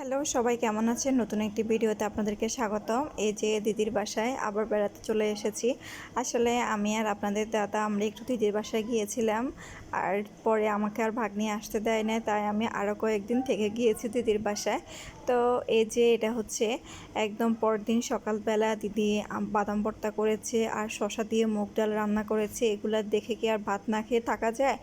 Hello, সবাই কেমন আছেন? নতুন একটি ভিডিওতে আপনাদেরকে স্বাগতম। এই যে দিদির বাসায় আবার বেড়াতে চলে এসেছি। আসলে আমি আর আপনাদের দাদা, আমরা একটু দিদির বাসায় গিয়েছিলাম। আর পরে আমাকে আর ভাগ নিয়ে আসতে দেয় না তাই আমি আরও কয়েকদিন থেকে গিয়েছি দিদির বাসায়। তো এই যে এটা হচ্ছে একদম পরদিন সকালবেলা দিদি বাদাম ভর্তা করেছে আর শশা দিয়ে মুগ ডাল রান্না করেছে। এগুলা দেখে কি আর ভাত না খেয়ে থাকা যায়?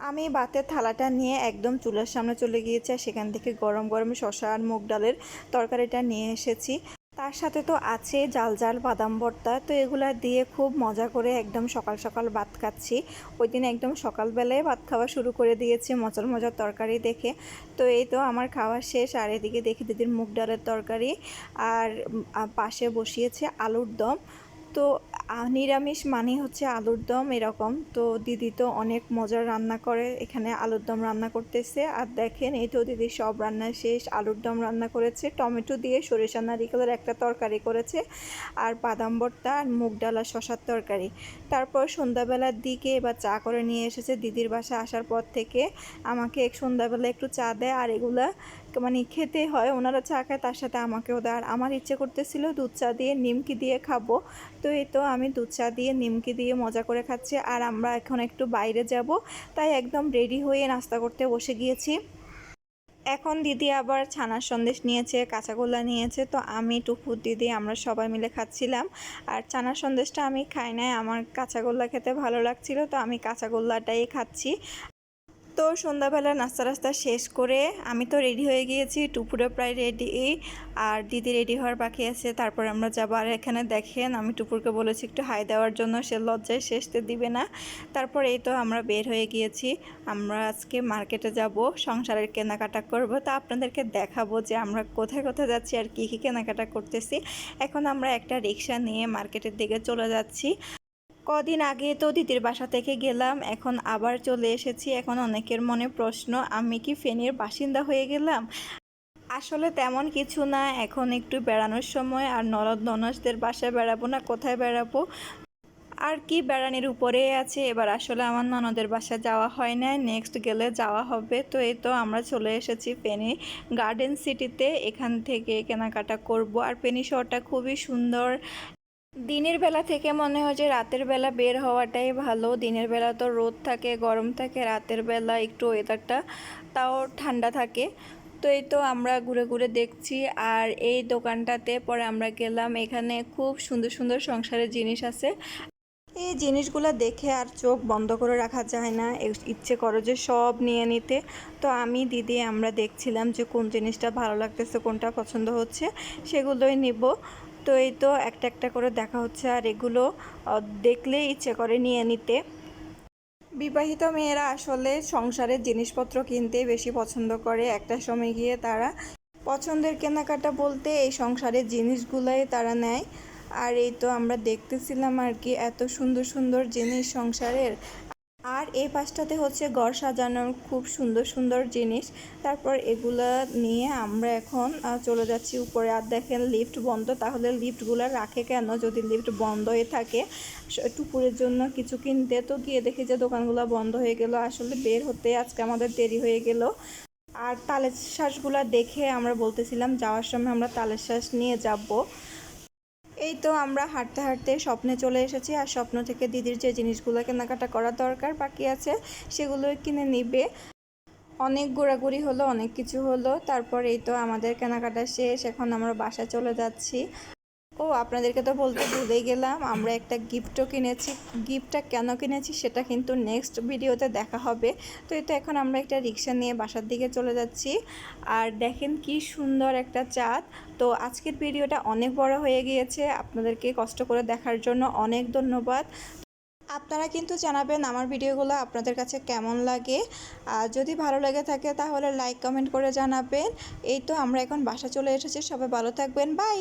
আমি ভাতের থালাটা নিয়ে একদম চুলার সামনে চলে গিয়েছি আর সেখান থেকে গরম গরম শশা আর মুগ ডালের তরকারিটা নিয়ে এসেছি। তার সাথে তো আছে জাল জাল বাদাম ভর্তা, তো এগুলা দিয়ে খুব মজা করে একদম সকাল সকাল ভাত খাচ্ছি। ওই দিন একদম সকালবেলায় ভাত খাওয়া শুরু করে দিয়েছি মজার মজার তরকারি দেখে। তো এই তো আমার খাওয়া শেষ, আর এদিকে দেখি দিদির মুগ ডালের তরকারি, আর পাশে বসিয়েছে আলুর দম। তো নিরামিষ মানে হচ্ছে আলুর দম এরকম। তো দিদি তো অনেক মজার রান্না করে, এখানে আলুর দম রান্না করতেছে। আর দেখেন, এই তো দিদি সব রান্না শেষ, আলুর দম রান্না করেছে। টমেটো দিয়ে সরিষা, নারিকেলের একটা তরকারি করেছে। আর বাদাম ভর্তা আর মুগ ডাল শশার তরকারি। তারপর সন্ধ্যাবেলার দিকে এবার চা করে নিয়ে এসেছে দিদির বাসা আসার পর থেকে। আমাকে সন্ধ্যাবেলা একটু চা দেয়, আর এগুলা মানে খেতে হয়, ওনারা চা খায়, তার সাথে আমাকেও দেয়। আর আমার ইচ্ছে করতেছিল দুধ চা দিয়ে নিমকি দিয়ে খাব। তো এই তো আমি দুধ চা দিয়ে নিমকি দিয়ে মজা করে খাচ্ছি। আর আমরা এখন একটু বাইরে যাব। তাই একদম রেডি হয়ে নাস্তা করতে বসে গিয়েছি। এখন দিদি আবার ছানার সন্দেশ নিয়েছে কাঁচাগোল্লা নিয়েছে। তো আমি টুকুর দিদি আমরা সবাই মিলে খাচ্ছিলাম। আর ছানার সন্দেশটা আমি খাই নাই। আমার কাঁচাগোল্লা খেতে ভালো লাগছিল, তো আমি কাঁচাগোল্লাটাই খাচ্ছি। তো সন্ধ্যাবেলা নাস্তা রাস্তা শেষ করে আমি তো রেডি হয়ে গিয়েছি টুপুরে প্রায় রেডি আর দিদি রেডি হওয়ার বাকি আছে, তারপর আমরা যাব। আর এখানে দেখেন, আমি টুপুরকে বলেছি একটু হাই দেওয়ার জন্য, সে লজ্জায় শেষতে দিবে না। তারপর এই তো আমরা বের হয়ে গিয়েছি, আমরা আজকে মার্কেটে যাব, সংসারের কেনাকাটা করব। তা আপনাদেরকে দেখাবো যে আমরা কোথায় কোথায় যাচ্ছি আর কী কী কেনাকাটা করতেছি। এখন আমরা একটা রিক্সা নিয়ে মার্কেটের দিকে চলে যাচ্ছি। কদিন আগে তো দিদির বাসা থেকে গেলাম, এখন আবার চলে এসেছি। এখন অনেকের মনে প্রশ্ন, আমি কি ফেনীর বাসিন্দা হয়ে গেলাম? আসলে তেমন কিছু না, এখন একটু বেড়ানোর সময়, আর নরদ ননসদের বাসায় বেড়াবো না, কোথায় বেড়াবো? আর কি বেড়ানির উপরে আছে, এবার আসলে আমার ননদের বাসায় যাওয়া হয় না নেক্সট গেলে যাওয়া হবে। তো এই তো আমরা চলে এসেছি ফেনী গার্ডেন সিটিতে এখান থেকে কেনাকাটা করব। আর ফেনী শহরটা খুবই সুন্দর দিনের বেলা থেকে মনে হয় যে রাতের বেলা বের হওয়াটাই ভালো। দিনের বেলা তো রোদ থাকে, গরম থাকে, রাতের বেলা একটু ওয়েদারটা তাও ঠান্ডা থাকে। তো এই তো আমরা ঘুরে ঘুরে দেখছি আর এই দোকানটাতে পরে আমরা গেলাম। এখানে খুব সুন্দর সুন্দর সংসারের জিনিস আছে। এই জিনিসগুলো দেখে আর চোখ বন্ধ করে রাখা যায় না। ইচ্ছে করো যে সব নিয়ে নিতে। তো আমি, দিদি, আমরা দেখছিলাম যে কোন জিনিসটা ভালো লাগতেছে, কোনটা পছন্দ হচ্ছে, সেগুলোই নিব। তো এই তো একটা একটা করে দেখা হচ্ছে আর এগুলো দেখলে ইচ্ছে করে নিয়ে নিতে। বিবাহিত মেয়েরা আসলে সংসারের জিনিসপত্র কিনতে বেশি পছন্দ করে। একটা সময় গিয়ে তারা পছন্দের কেনাকাটা বলতে এই সংসারের জিনিসগুলাই তারা নেয়। আর এই তো আমরা দেখতেছিলাম আর কি, এত সুন্দর সুন্দর জিনিস সংসারের। আর এই পাশটাতে হচ্ছে ঘর সাজানোর খুব সুন্দর সুন্দর জিনিস। তারপর এগুলা নিয়ে আমরা এখন চলে যাচ্ছি উপরে। আর দেখেন লিফট বন্ধ, তাহলে লিফটগুলো রাখে কেন? যদি লিফট বন্ধ হয়ে থাকে টুকুরের জন্য কিছু কিনতে। তো গিয়ে দেখি যে দোকানগুলো বন্ধ হয়ে গেল, আসলে বের হতে আজকে আমাদের দেরি হয়ে গেল। আর তালের শ্বাসগুলো দেখে আমরা বলতেছিলাম, যাওয়ার সময় আমরা তালের শ্বাস নিয়ে যাব। এই তো আমরা হাঁটতে হাঁটতে স্বপ্নে চলে এসেছি আর স্বপ্ন থেকে দিদির যে জিনিসগুলো কেনাকাটা করার দরকার বাকি আছে, সেগুলো কিনে নিবে। অনেক ঘোরাঘুরি হলো, অনেক কিছু হলো, তারপর এই তো আমাদের কেনাকাটা শেষ, এখন আমরা বাসায় চলে যাচ্ছি। ও, আপনাদেরকে তো বলতে ভুলেই গেলাম, আমরা একটা গিফটও কিনেছি। গিফটটা কেন কিনেছি সেটা কিন্তু নেক্সট ভিডিওতে দেখা হবে। তো তো এখন আমরা একটা রিক্সা নিয়ে বাসার দিকে চলে যাচ্ছি। আর দেখেন কি সুন্দর একটা চাঁদ। তো আজকের ভিডিওটা অনেক বড় হয়ে গিয়েছে। আপনাদেরকে কষ্ট করে দেখার জন্য অনেক ধন্যবাদ। আপনারা কিন্তু জানাবেন আমার ভিডিওগুলো আপনাদের কাছে কেমন লাগে। আর যদি ভালো লেগে থাকে তাহলে লাইক, কমেন্ট করে জানাবেন। এই তো আমরা এখন বাসা চলে এসেছি। সবাই ভালো থাকবেন। বাই!